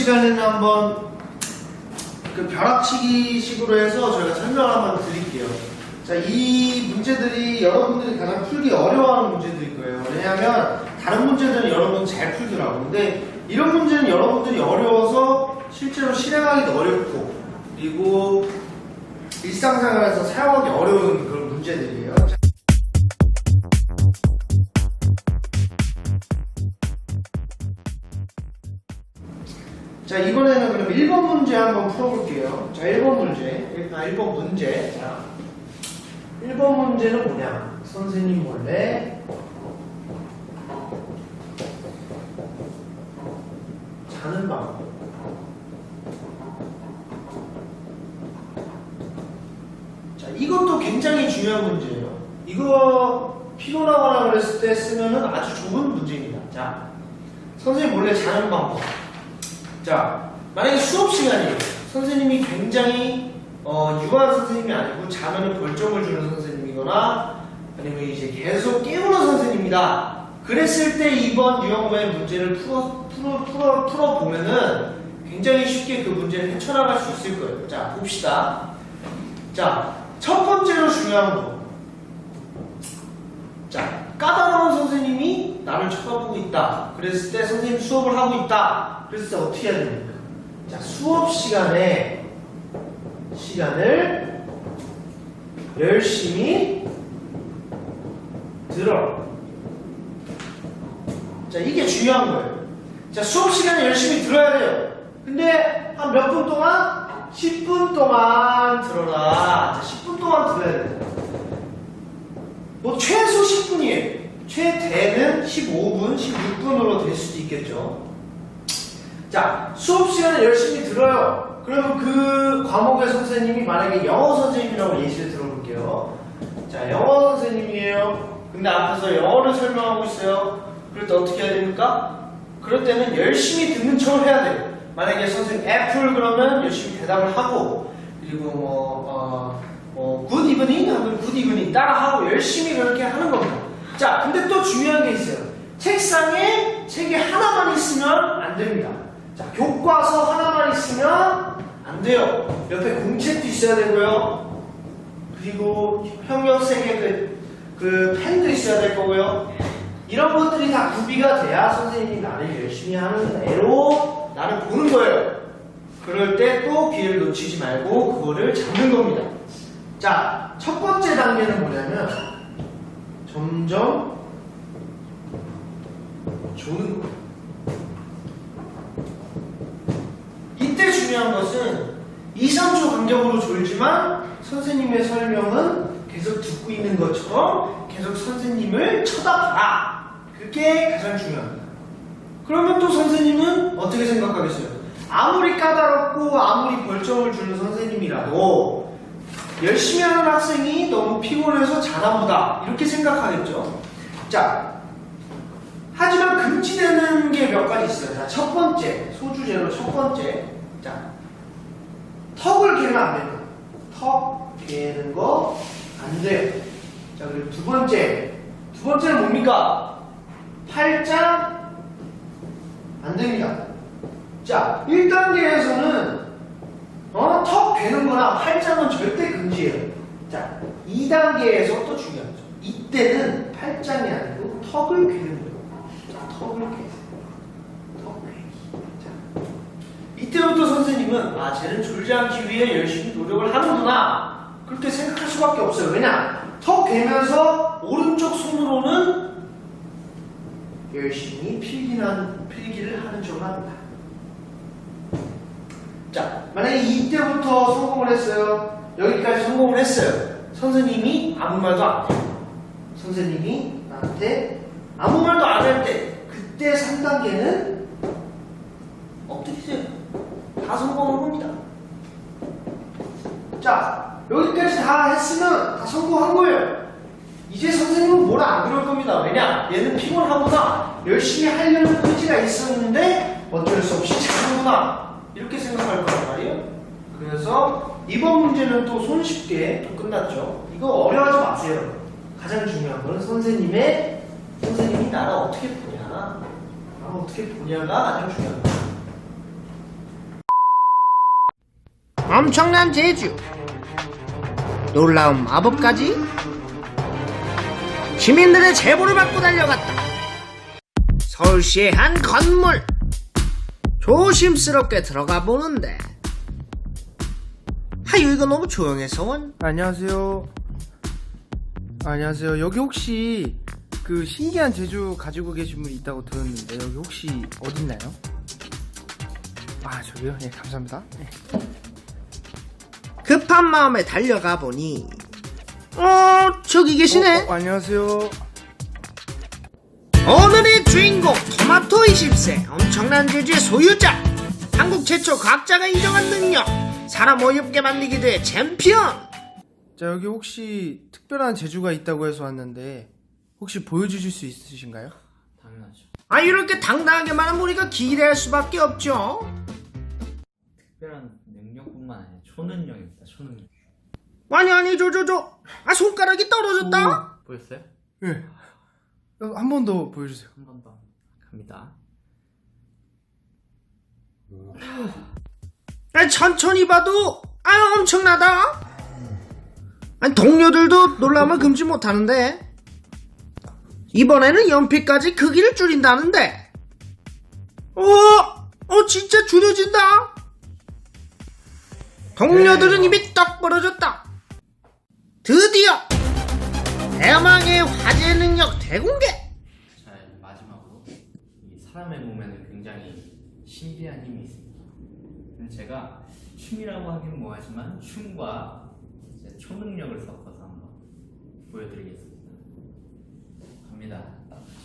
시간에는 한번 그 벼락치기 식으로 해서 저희가 설명을 한번 드릴게요. 자, 이 문제들이 여러분들이 가장 풀기 어려워하는 문제들일 거예요. 왜냐하면 다른 문제들은 여러분 잘 풀더라고요. 근데 이런 문제는 여러분들이 어려워서 실제로 실행하기도 어렵고 그리고 일상생활에서 사용하기 어려운 그런 문제들이에요. 1번 문제 한번 풀어볼게요. 자, 1번 문제. 아, 1번 문제. 자, 1번 문제는 뭐냐? 선생님 몰래 자는 방법. 자, 이것도 굉장히 중요한 문제예요. 이거 피곤하거나 그랬을 때 쓰면은 아주 좋은 문제입니다. 자, 선생님 몰래 자는 방법. 자, 만약에 수업 시간이에요. 선생님이 굉장히 어, 유한 선생님이 아니고 자면은 벌점을 주는 선생님이거나 아니면 이제 계속 깨우는 선생님이다. 그랬을 때 이번 유형문의 문제를 풀어, 풀어, 풀어, 풀어 보면은 굉장히 쉽게 그 문제를 헤쳐나갈 수 있을 거예요. 자, 봅시다. 자, 첫 번째로 중요한 거. 자, 까다로운 선생님이 나를 쳐다보고 있다. 그랬을 때 선생님 수업을 하고 있다. 그랬을 때 어떻게 해야 됩니까? 자, 수업 시간에 시간을 열심히 들어. 자, 이게 중요한 거예요. 자, 수업 시간에 열심히 들어야 돼요. 근데 한 몇 분 동안? 10분 동안 들어라. 자, 10분 동안 들어야 돼요. 뭐 최소 10분이에요. 최대는 15분, 16분으로 될 수도 있겠죠. 자, 수업 시간에 열심히 들어요. 그러면 그 과목의 선생님이 만약에 영어 선생님이라고 예시를 들어볼게요. 자, 영어 선생님이에요. 근데 앞에서 영어를 설명하고 있어요. 그럴 때 어떻게 해야 됩니까? 그럴 때는 열심히 듣는 척을 해야 돼요. 만약에 선생님 애플 그러면 열심히 대답을 하고 그리고 뭐 어, 뭐, 굿 이브닝 하면 굿 이브닝 따라하고 열심히 그렇게 하는 겁니다. 자, 근데 또 중요한 게 있어요. 책상에 책이 하나만 있으면 안 됩니다. 자, 교과서 하나만 있으면 안 돼요. 옆에 공책도 있어야 되고요. 그리고 형용색의 그, 그 펜도 있어야 될 거고요. 이런 것들이 다 구비가 돼야 선생님이 나를 열심히 하는 애로 나를 보는 거예요. 그럴 때 또 기회를 놓치지 말고 그거를 잡는 겁니다. 자, 첫 번째 단계는 뭐냐면 점점 조는 거예요. 이때 중요한 것은 2, 3초 간격으로 졸지만 선생님의 설명은 계속 듣고 있는 것처럼 계속 선생님을 쳐다봐라. 그게 가장 중요합니다. 그러면 또 선생님은 어떻게 생각하겠어요? 아무리 까다롭고 아무리 벌점을 주는 선생님이라도 열심히 하는 학생이 너무 피곤해서 자나보다 이렇게 생각하겠죠. 자, 하지만 금지되는 게 몇 가지 있어요. 자, 첫 번째 소주제로 첫 번째, 자, 턱을 개면 안 됩니다. 턱 개는 거 안 돼요. 자, 그리고 두 번째, 두 번째는 뭡니까? 팔짱 안 됩니다. 자, 1단계에서는 어, 턱 괴는 거나 팔짱은 절대 금지예요. 자, 2단계에서 또 중요하죠. 이때는 팔짱이 아니고 턱을 괴는 거예요. 자, 턱을 괴세요. 턱 괴기. 자, 이때부터 선생님은 아, 쟤는 졸지 않기 위해 열심히 노력을 하는구나. 그렇게 생각할 수밖에 없어요. 왜냐? 턱 대면서 오른쪽 손으로는 열심히 필기는, 필기를 하는 척을 합니다. 자, 만약에 이때부터 성공을 했어요. 여기까지 성공을 했어요. 선생님이 아무 말도 안 해요. 선생님이 나한테 아무 말도 안 할 때, 그때 3단계는 엎드리세요. 다 성공한 겁니다. 자, 여기까지 다 했으면 다 성공한 거예요. 이제 선생님은 뭐라 안 그럴 겁니다. 왜냐? 얘는 피곤하구나. 열심히 하려는 의지가 있었는데 어쩔 수 없이 자는구나. 이렇게 생각할 거란 말이에요. 그래서 이번 문제는 또 손쉽게 또 끝났죠. 이거 어려워하지 마세요. 가장 중요한 건 선생님의 선생님이 나를 어떻게 보냐. 나를 어떻게 보냐가 가장 중요합니다. 엄청난 재주 놀라운 마법까지 시민들의 제보를 받고 달려갔다 서울시의 한 건물 조심스럽게 들어가 보는데 하유 이거 너무 조용해서 원 안녕하세요. 안녕하세요. 여기 혹시 그 신기한 제주 가지고 계신 분이 있다고 들었는데 여기 혹시 어딨나요? 아 저기요? 네 감사합니다. 네. 급한 마음에 달려가 보니 어 저기 계시네 어, 어, 안녕하세요. 오늘의 주인공 토마토 20세 엄청난 재주의 소유자 한국 최초 과학자가 인정한 능력 사람 어이없게 만들기도 해 챔피언 자 여기 혹시 특별한 제주가 있다고 해서 왔는데 혹시 보여주실 수 있으신가요? 당연하죠. 아 이렇게 당당하게 말하면 우리가 기대할 수밖에 없죠 특별한 뿐만 아니라 초능력입니다. 초능력. 아니 아니 저 저 저 아 손가락이 떨어졌다 보였어요? 네. 한번 더 보여주세요. 한 번 더 갑니다. 아 천천히 봐도 아 엄청나다 아니 동료들도 놀라면 금치 못하는데 이번에는 연필까지 크기를 줄인다는데 어, 어 진짜 줄여진다 동료들은 입이 떡 벌어졌다 드디어 대망의 화제 능력 대공개 자, 마지막으로 이 사람의 몸에는 굉장히 신비한 힘이 있습니다. 제가 춤이라고 하긴 뭐하지만 춤과 이제 초능력을 섞어서 한번 보여드리겠습니다. 갑니다.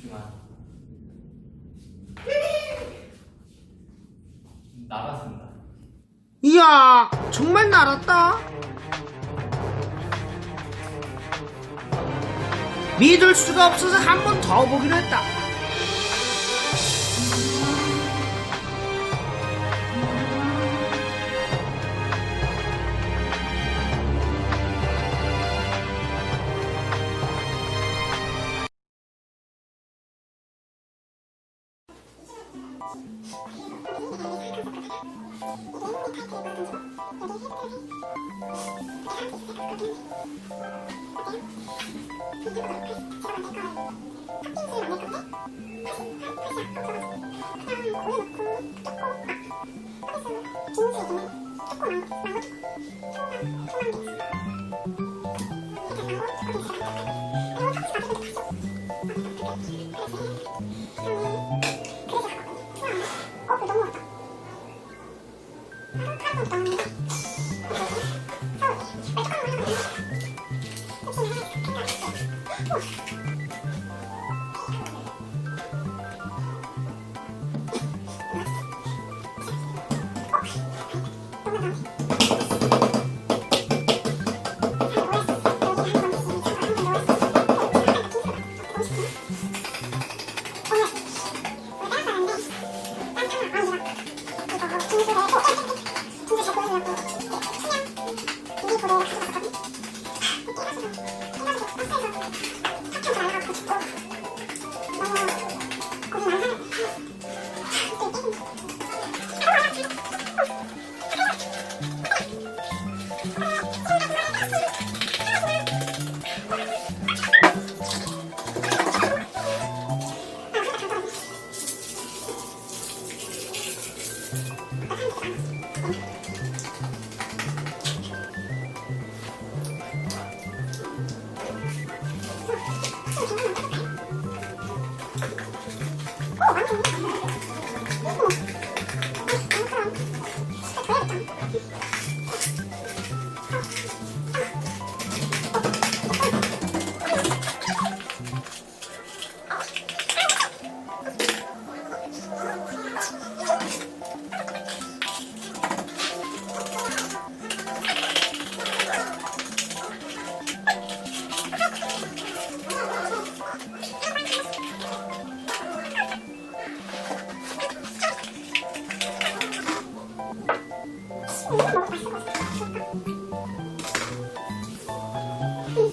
집중하. 나갔습니다. 이야 정말 날았다. 믿을 수가 없어서 한 번 더 보기로 했다 그리고 오프도 못 다. 그럼 팔도 당 해. Come on. Come on. 그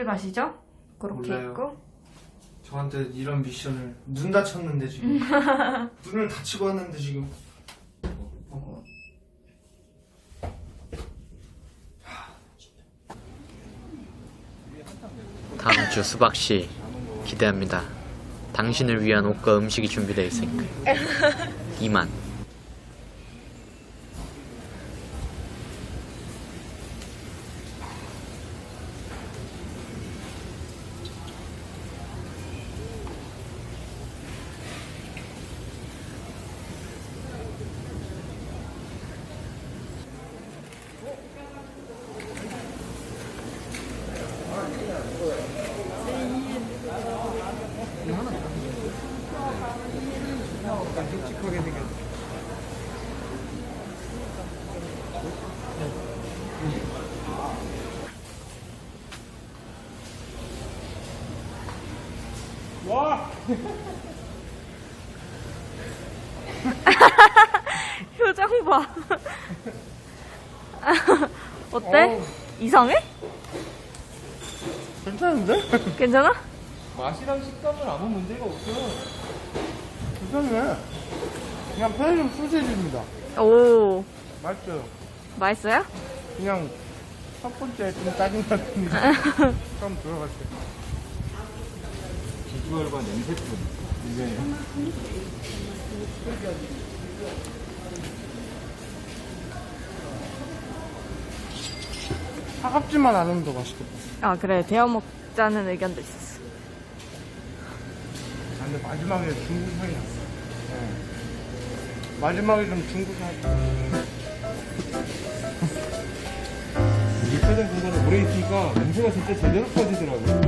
딜 가시죠? 그렇게 몰라요. 입고? 저한테 이런 미션을 눈 다쳤는데 지금 눈을 다치고 왔는데 지금 다음 주 수박 씨 기대합니다. 당신을 위한 옷과 음식이 준비되어 있으니까. 이만. 표정 봐. 어때? 이상해? 괜찮은데? 괜찮아? 맛이랑 식감은 아무 문제가 없어 괜찮네 그냥 편의점 소세지입니다 오, 맛있어요 맛있어요? 그냥 첫 번째 좀 짜증났더니 처음 들어갔어요 비주얼과 냄새뿐 이제 차갑지만 않으면 더 맛있겠다. 아, 그래. 데워 먹자는 의견도 있었어. 아, 근데 마지막에 중국 향이 났어. 네. 마지막에 좀 중국 향. 육회장 공간에 오래 있으니까 냄새가 진짜 제대로 퍼지더라고요.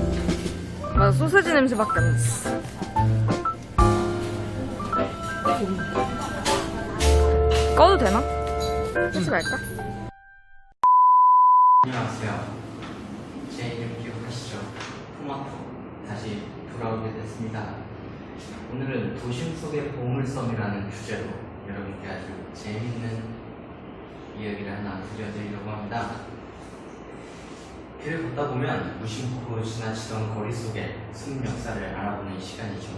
맞아, 소세지 냄새밖에 안 났어. 꺼도 되나? 하지 말까? 도심 속의 보물섬이라는 주제로 여러분께 아주 재밌는 이야기를 하나 들려드리려고 합니다. 길을 걷다 보면 무심코 지나치던 거리 속의 숨은 역사를 알아보는 시간이죠.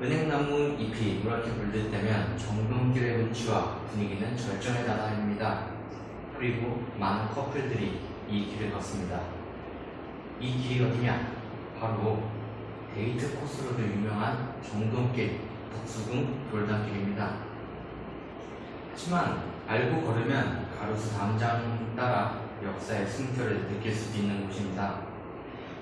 은행나무 잎이 노랗게 물들 때면 정동길의 운치와 분위기는 절정에 달합니다. 그리고 많은 커플들이 이 길을 걷습니다. 이 길이 어디냐? 바로 데이트 코스로도 유명한 정동길, 덕수궁 돌담길입니다. 하지만 알고 걸으면 가로수 담장 따라 역사의 숨결을 느낄 수도 있는 곳입니다.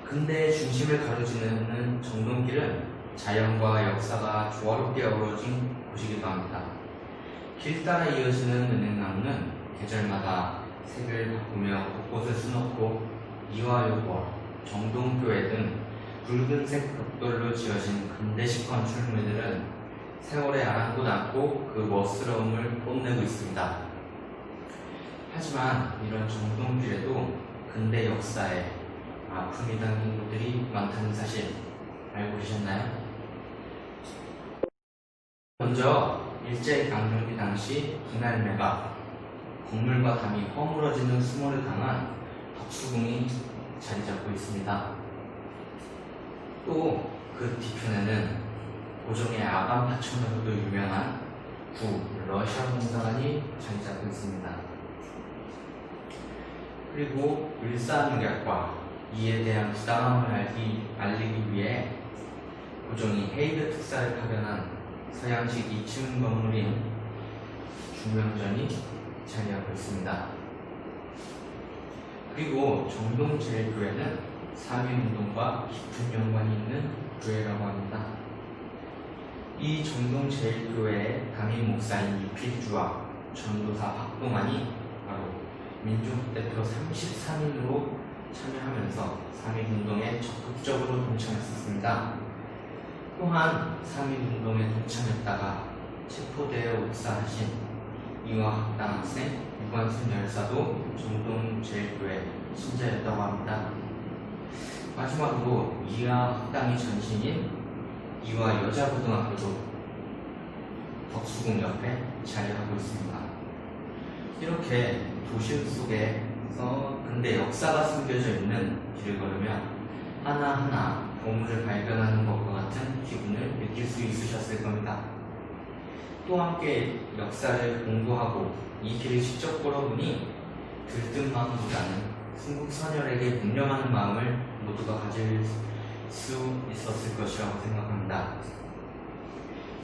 근대의 중심을 가로지르는 정동길은 자연과 역사가 조화롭게 어우러진 곳이기도 합니다. 길 따라 이어지는 은행나무는 계절마다 색을 바꾸며 곳곳을 수놓고 이화여고와 정동교회 등 붉은색 벽돌로 지어진 근대식 건축물들은 세월에 아랑곳 않고 그 멋스러움을 뽐내고 있습니다. 하지만 이런 정동길에도 근대 역사에 아픔이 담긴 곳들이 많다는 사실 알고 계셨나요? 먼저 일제강점기 당시 분할매가 건물과 담이 허물어지는 수모를 당한 덕수궁이 자리 잡고 있습니다. 또 그 뒤편에는 고종의 아간 파천으로도 유명한 구 러시아 공사관이 자리 잡고 있습니다. 그리고 일사무략과 이에 대한 부당함을 알기, 알리기 위해 고종이 헤이드 특사를 파견한 서양식 2층 건물인 중명전이 자리하고 있습니다. 그리고 정동제일교회는 사민운동과 깊은 연관이 있는 교회라고 합니다. 이 정동제일교회의 담임 목사인 이필주와 전도사 박동환이 바로 민족대표 33인으로 참여하면서 사민운동에 적극적으로 동참했었습니다. 또한 3.1운동에 동참했다가 체포되어 옥사하신 이화학당 학생 유관순 열사도 정동제일교회 신자였다고 합니다. 마지막으로 이화 학당의 전신인 이화 여자고등학교도 덕수궁 옆에 자리하고 있습니다. 이렇게 도심 속에서 근대 역사가 숨겨져 있는 길을 걸으면 하나하나 보물을 발견하는 것과 같은 기분을 느낄 수 있으셨을 겁니다. 또 함께 역사를 공부하고 이 길을 직접 걸어보니 들뜬 마음보다는 순국선열에게 묵념하는 마음을 모두가 가질 수 있었을 것이라고 생각합니다.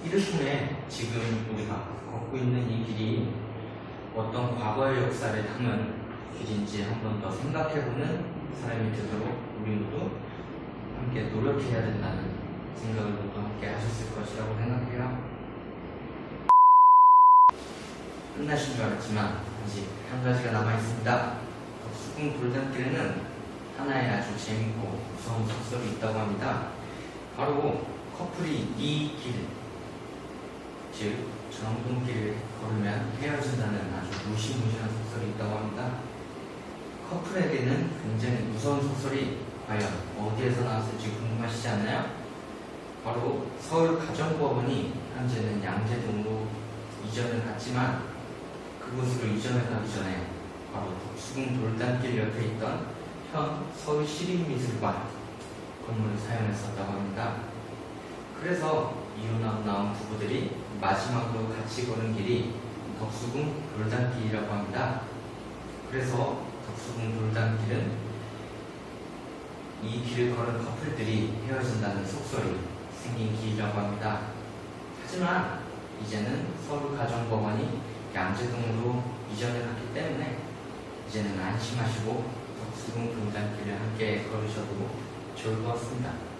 이를 통해 지금 우리가 걷고 있는 이 길이 어떤 과거의 역사를 담은 길인지 한 번 더 생각해보는 사람이 되도록 우리 모두 함께 노력해야 된다는 생각을 모두 함께 하셨을 것이라고 생각해요. 끝나신 줄 알았지만 아직 한 가지가 남아 있습니다. 수궁 돌담길에는 하나의 아주 재밌고 무서운 속설이 있다고 합니다. 바로 커플이 이 길, 즉 정동길을 걸으면 헤어진다는 아주 무시무시한 속설이 있다고 합니다. 커플에게는 굉장히 무서운 속설이 과연 어디에서 나왔을지 궁금하시지 않나요? 바로 서울 가정법원이 현재는 양재동으로 이전을 갔지만 그곳으로 이전을 가기 전에 바로 수궁 돌담길 옆에 있던 현 서울 시립미술관 건물을 사용했었다고 합니다. 그래서 이혼하고 나온 부부들이 마지막으로 같이 걸은 길이 덕수궁 돌담길이라고 합니다. 그래서 덕수궁 돌담길은 이 길을 걸은 커플들이 헤어진다는 속설이 생긴 길이라고 합니다. 하지만 이제는 서울가정법원이 양재동으로 이전을 했기 때문에 이제는 안심하시고 덕수궁 등잔길을 함께 걸으셔도 좋을 것 같습니다.